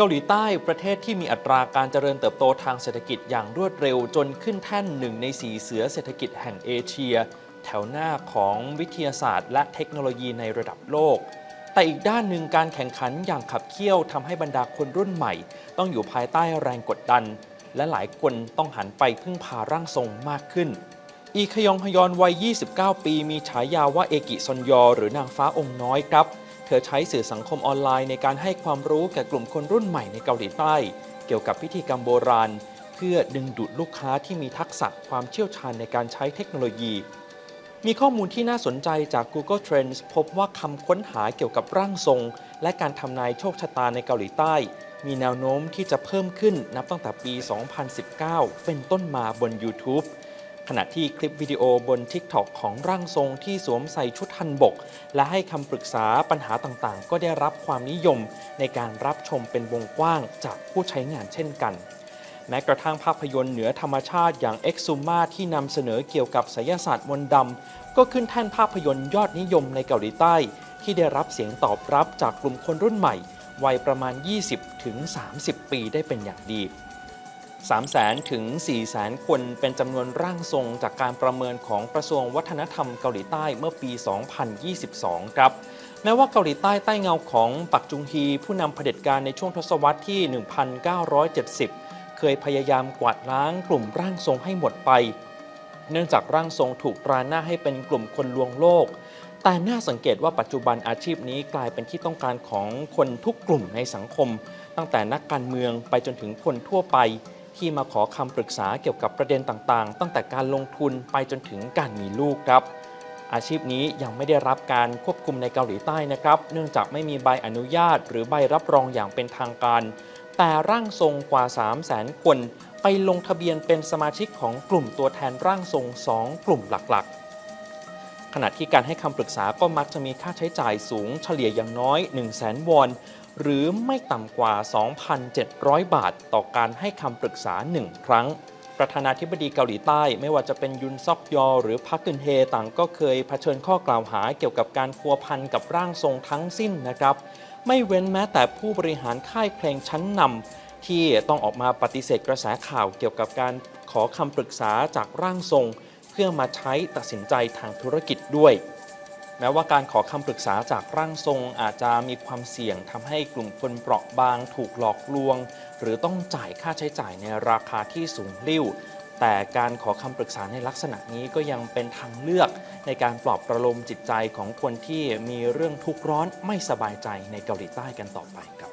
เกาหลีใต้ประเทศที่มีอัตราการเจริญเติบโตทางเศรษฐกิจอย่างรวดเร็วจนขึ้นแท่นหนึ่งในสีเสือเศรษฐกิจแห่งเอเชีย แถวหน้าของวิทยาศาสตร์ และเทคโนโลยีในระดับโลก แต่อีกด้านหนึ่งการแข่งขันอย่างขับเคี่ยวทำให้บรรดาคนรุ่นใหม่ ต้องอยู่ภายใต้แรงกดดัน และหลายคนต้องหันไปพึ่งพาร่างทรงมากขึ้น อีคยองฮยอนวัย 29 ปี มีฉายาว่าเอกิซอนยอ หรือนางฟ้าองค์น้อยครับ ธอใช้สื่อสังคมออนไลน์ในการให้ความรู้แก่กลุ่มคนรุ่นใหม่ในเกาหลีใต้ เกี่ยวกับพิธีกรรมโบราณ เพื่อดึงดูดลูกค้าที่มีทักษะความเชี่ยวชาญในการใช้เทคโนโลยี มีข้อมูลที่น่าสนใจจาก Google Trends พบว่าคำค้นหาเกี่ยวกับร่างทรง และการทำนายโชคชะตาในเกาหลีใต้ มีแนวโน้มที่จะเพิ่มขึ้นนับตั้งแต่ปี 2019 เป็นต้นมาบน YouTube ขณะที่คลิปวิดีโอบน TikTok ของร่างทรงที่สวมใส่ชุดฮันบก และให้คำปรึกษาปัญหาต่างๆ ก็ได้รับความนิยมในการรับชมเป็นวงกว้างจากผู้ใช้งานเช่นกันแม้กระทั่งภาพยนตร์เหนือธรรมชาติอย่าง e x u m a ที่นำเสนอเกี่ยวกับไสยศาสตร์มนต์ดำก็ขึ้นแท่นภาพยนตร์ยอดนิยมในเกาหลีใต้ ที่ได้รับเสียงตอบรับจากกลุ่มคนรุ่นใหม่ วัยประมาณ 20ถึง30 ปีได้เป็นอย่างดี 300,000ถึง 400,000คนเป็นจำนวนร่างทรงจากการประเมินของกระทรวงวัฒนธรรมเกาหลีใต้เมื่อปี 2022 ครับ แม้ว่าเกาหลีใต้ใต้เงาของปักจุงฮี ผู้นำเผด็จการในช่วงทศวรรษที่ 1970 เคยพยายามกวาดล้างกลุ่มร่างทรงให้หมดไป เนื่องจากร่างทรงถูกตราหน้าให้เป็นกลุ่มคนลวงโลก แต่น่าสังเกตว่าปัจจุบันอาชีพนี้กลายเป็นที่ต้องการของคนทุกกลุ่มในสังคม ตั้งแต่นักการเมืองไปจนถึงคนทั่วไป ที่มาขอคำปรึกษาเกี่ยวกับประเด็นต่างๆ ตั้งแต่การลงทุนไปจนถึงการมีลูกครับอาชีพนี้ยังไม่ได้รับการควบคุมในเกาหลีใต้นะครับ เนื่องจากไม่มีใบอนุญาต หรือใบรับรองอย่างเป็นทางการ แต่ร่างทรงกว่า 3 0 0 0 0 0คน ไปลงทะเบียนเป็นสมาชิกของกลุ่มตัวแทนร่างทรง 2 กลุ่มหลักๆ ขณะที่การให้คำปรึกษาก็มักจะมีค่าใช้จ่ายสูงเฉลี่ยอย่างน้อย 1 0 0 0 0แสนวอน หรือไม่ต่ำกว่า 2,700 บาท ต่อการให้คำปรึกษา 1 ครั้ง ประธานาธิบดีเกาหลีใต้ไม่ว่าจะเป็นยุนซอกยอ หรือพักกึนเฮต่างก็เคยเผชิญข้อกล่าวหาเกี่ยวกับการพัวพันกับร่างทรงทั้งสิ้นนะครับ ไม่เว้นแม้แต่ผู้บริหารค่ายเพลงชั้นนำที่ต้องออกมาปฏิเสธกระแสข่าวเกี่ยวกับการขอคำปรึกษาจากร่างทรง เพื่อมาใช้ตัดสินใจทางธุรกิจด้วย แม้ว่าการขอคำปรึกษาจากร่างทรงอาจจะมีความเสี่ยงทำให้กลุ่มคนเปราะบางถูกหลอกลวง หรือต้องจ่ายค่าใช้จ่ายในราคาที่สูงลิ่ว แต่การขอคำปรึกษาในลักษณะนี้ก็ยังเป็นทางเลือกในการปลอบประโลมจิตใจของคนที่มีเรื่องทุกข์ร้อนไม่สบายใจในเกาหลีใต้กันต่อไปครับ